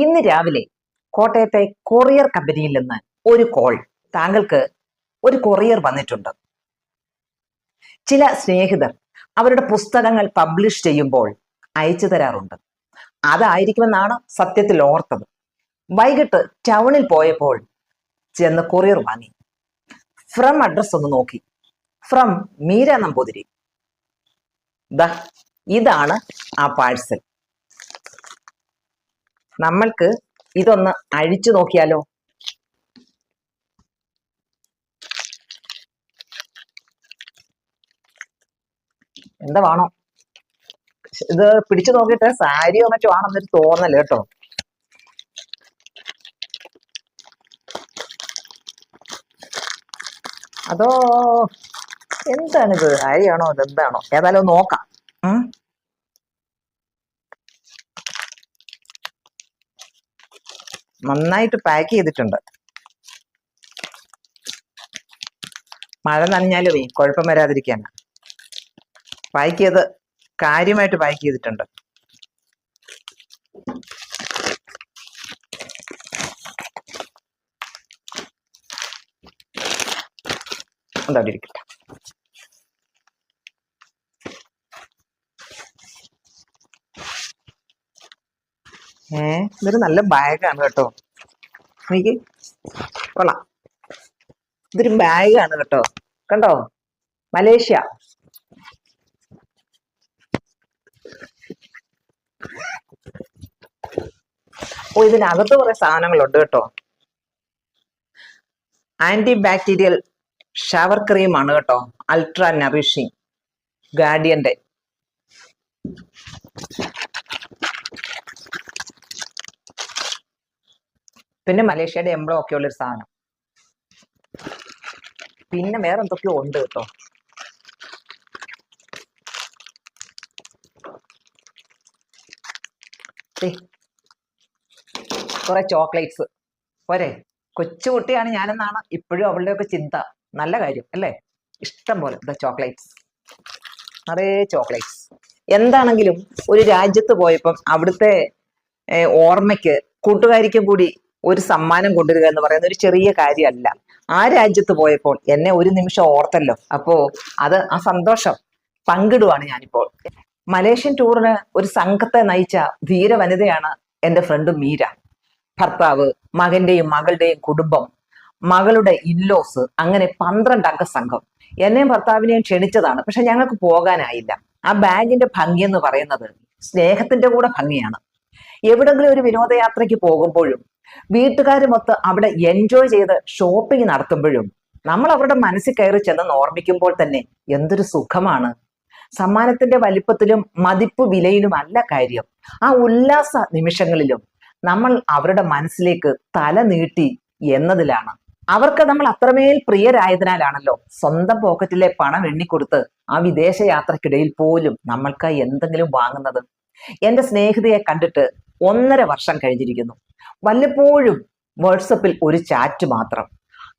ഇന്ന് രാവിലെ കോട്ടയത്തെ കൊറിയർ കമ്പനിയിൽ നിന്ന് ഒരു കോൾ താങ്കൾക്ക് ഒരു കൊറിയർ വന്നിട്ടുണ്ട്. ചില സ്നേഹിതർ അവരുടെ പുസ്തകങ്ങൾ പബ്ലിഷ് ചെയ്യുമ്പോൾ അയച്ചു തരാറുണ്ട്. അതായിരിക്കുമെന്നാണ് സത്യത്തിൽ ഓർത്തത്. വൈകിട്ട് ടൗണിൽ പോയപ്പോൾ ചെന്ന് കൊറിയർ വാങ്ങി. ഫ്രം അഡ്രസ് ഒന്ന് നോക്കി. ഫ്രം മീര നമ്പൂതിരി. ദ ഇതാണ് ആ പാഴ്സൽ നമ്മൾക്ക് ഇതൊന്ന് അഴിച്ചു നോക്കിയാലോ? എന്താ വേണോ? ഇത് പിടിച്ചു നോക്കിയിട്ട് സാരിയോ മറ്റോ ആണെന്നൊരു തോന്നൽ കേട്ടോ. അതോ എന്താണിത്? സാരിയാണോ? ഇതെന്താണോ? ഏതായാലും നോക്കാം. നന്നായിട്ട് പാക്ക് ചെയ്തിട്ടുണ്ട്. മഴ നനഞ്ഞാലുമേ കുഴപ്പം വരാതിരിക്കാൻ. പാക്ക് ചെയ്ത് കാര്യമായിട്ട് പാക്ക് ചെയ്തിട്ടുണ്ട്. എന്താ അവിടെ ഇരിക്കട്ടെ ഏ ഇതൊരു നല്ല ബാഗാണ് കേട്ടോ. എനിക്ക് കൊള്ളാം. ഇതൊരു ബാഗാണ് കേട്ടോ. കണ്ടോ? മലേഷ്യ. ഓ ഇതിനകത്ത് കുറെ സാധനങ്ങളുണ്ട് കേട്ടോ. ആന്റി ബാക്ടീരിയൽ ഷവർ ക്രീം ആണ് കേട്ടോ. അൾട്രാ നറിഷിങ് ഗാർഡിയന്റെ. പിന്നെ മലേഷ്യയുടെ എംബ്ലം ഒക്കെ ഉള്ളൊരു സാധനം. പിന്നെ വേറെ എന്തൊക്കെയോ ഉണ്ട് കേട്ടോ. കുറെ ചോക്ലേറ്റ്സ്. പോരെ കൊച്ചുകുട്ടിയാണ് ഞാനെന്നാണ് ഇപ്പോഴും അവളുടെ ഒക്കെ ചിന്ത. നല്ല കാര്യം അല്ലേ? ഇഷ്ടം പോലെ ദ ചോക്ലേറ്റ്സ്. നിറയെ ചോക്ലേറ്റ്സ്. എന്താണെങ്കിലും ഒരു രാജ്യത്ത് പോയപ്പം അവിടുത്തെ ഓർമ്മയ്ക്ക് കൂട്ടുകാരിക്കും കൂടി ഒരു സമ്മാനം കൊണ്ടുവരിക എന്ന് പറയുന്ന ഒരു ചെറിയ കാര്യമല്ല. ആ രാജ്യത്ത് പോയപ്പോൾ എന്നെ ഒരു നിമിഷം ഓർത്തല്ലോ. അപ്പോ അത് ആ സന്തോഷം പങ്കിടുവാണ് ഞാനിപ്പോൾ. മലേഷ്യൻ ടൂറിന് ഒരു സംഘത്തെ നയിച്ച ധീര വനിതയാണ് എന്റെ ഫ്രണ്ട് മീര. ഭർത്താവ് മകന്റെയും മകളുടെയും കുടുംബം മകളുടെ ഇല്ലോസ് അങ്ങനെ പന്ത്രണ്ട് അംഗ സംഘം. എന്നെയും ഭർത്താവിനെയും ക്ഷണിച്ചതാണ്. പക്ഷെ ഞങ്ങൾക്ക് പോകാനായില്ല. ആ ബാഗിന്റെ ഭംഗി എന്ന് പറയുന്നത് സ്നേഹത്തിന്റെ കൂടെ ഭംഗിയാണ്. എവിടെങ്കിലും ഒരു വിനോദയാത്രയ്ക്ക് പോകുമ്പോഴും വീട്ടുകാരുമൊത്ത് അവിടെ എൻജോയ് ചെയ്ത് ഷോപ്പിംഗ് നടത്തുമ്പോഴും നമ്മൾ അവരുടെ മനസ്സിൽ കയറി ചെന്നെന്ന് ഓർമ്മിക്കുമ്പോൾ തന്നെ എന്തൊരു സുഖമാണ്. സമ്മാനത്തിന്റെ വലിപ്പത്തിലും മതിപ്പ് വിലയിലും അല്ല കാര്യം. ആ ഉല്ലാസ നിമിഷങ്ങളിലും നമ്മൾ അവരുടെ മനസ്സിലേക്ക് തല നീട്ടി എന്നതിലാണ്. അവർക്ക് നമ്മൾ അത്രമേൽ പ്രിയരായതിനാലാണല്ലോ സ്വന്തം പോക്കറ്റിലെ പണം എണ്ണിക്കൊടുത്ത് ആ വിദേശ യാത്രക്കിടയിൽ പോലും നമ്മൾക്കായി എന്തെങ്കിലും വാങ്ങുന്നത്. എന്റെ സ്നേഹിതയെ കണ്ടിട്ട് ഒന്നര വർഷം കഴിഞ്ഞിരിക്കുന്നു. വല്ലപ്പോഴും വാട്സപ്പിൽ ഒരു ചാറ്റ് മാത്രം.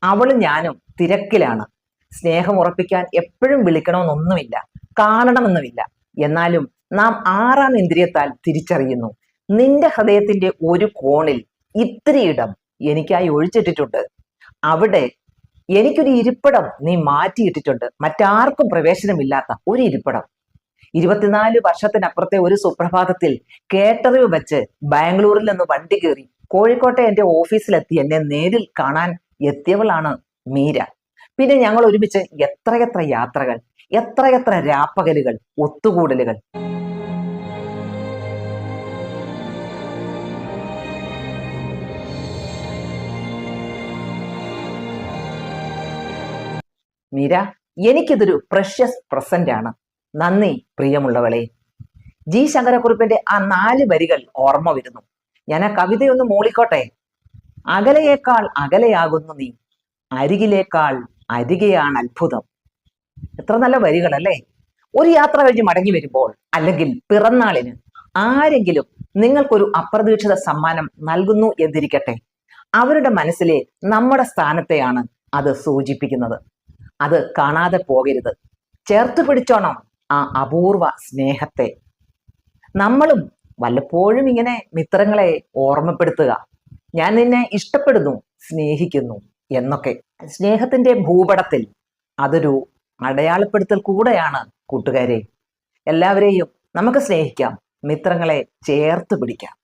അവളും ഞാനും തിരക്കിലാണ്. സ്നേഹം ഉറപ്പിക്കാൻ എപ്പോഴും വിളിക്കണമെന്നൊന്നുമില്ല കാണണമെന്നുമില്ല. എന്നാലും നാം ആറാം ഇന്ദ്രിയത്താൽ തിരിച്ചറിയുന്നു. നിന്റെ ഹൃദയത്തിന്റെ ഒരു കോണിൽ ഇത്തിരി ഇടം എനിക്കായി ഒഴിച്ചിട്ടിട്ടുണ്ട്. അവിടെ എനിക്കൊരു ഇരിപ്പിടം നീ മാറ്റിയിട്ടിട്ടുണ്ട്. മറ്റാർക്കും പ്രവേശനമില്ലാത്ത ഒരു ഇരിപ്പിടം. ഇരുപത്തിനാല് വർഷത്തിനപ്പുറത്തെ ഒരു സുപ്രഭാതത്തിൽ കേട്ടറിവ് വെച്ച് ബാംഗ്ലൂരിൽ നിന്ന് വണ്ടി കയറി കോഴിക്കോട്ടെ എന്റെ ഓഫീസിലെത്തി എന്നെ നേരിൽ കാണാൻ എത്തിയവളാണ് മീര. പിന്നെ ഞങ്ങൾ ഒരുമിച്ച് എത്രയെത്ര യാത്രകൾ എത്രയെത്ര രാപ്പകലുകൾ ഒത്തുകൂടലുകൾ. മീര എനിക്കിതൊരു പ്രഷ്യസ് പ്രസന്റ് ആണ് നന്ദി പ്രിയമുള്ളവളെ. ജി ശങ്കരക്കുറിപ്പിന്റെ ആ നാല് വരികൾ ഓർമ്മ വരുന്നു. ഞാൻ ആ കവിതയൊന്ന് മൂളിക്കോട്ടെ? അകലയേക്കാൾ അകലെയാകുന്നു നീ. അരികിലേക്കാൾ അരികെയാണ് അത്ഭുതം. എത്ര നല്ല വരികളല്ലേ? ഒരു യാത്ര കഴിഞ്ഞ് മടങ്ങി വരുമ്പോൾ അല്ലെങ്കിൽ പിറന്നാളിന് ആരെങ്കിലും നിങ്ങൾക്കൊരു അപ്രതീക്ഷിത സമ്മാനം നൽകുന്നു എന്നിരിക്കട്ടെ. അവരുടെ മനസ്സിലെ നമ്മുടെ സ്ഥാനത്തെയാണ് അത് സൂചിപ്പിക്കുന്നത്. അത് കാണാതെ പോകരുത്. ചേർത്ത് പിടിച്ചോണം. ആ അപൂർവ സ്നേഹത്തെ നമ്മളും വല്ലപ്പോഴും ഇങ്ങനെ മിത്രങ്ങളെ ഓർമ്മപ്പെടുത്തുക. ഞാൻ നിന്നെ ഇഷ്ടപ്പെടുന്നു സ്നേഹിക്കുന്നു എന്നൊക്കെ. സ്നേഹത്തിന്റെ ഭൂപടത്തിൽ അതൊരു അടയാളപ്പെടുത്തൽ കൂടെയാണ് കൂട്ടുകാരെ. എല്ലാവരെയും നമുക്ക് സ്നേഹിക്കാം മിത്രങ്ങളെ ചേർത്ത് പിടിക്കാം.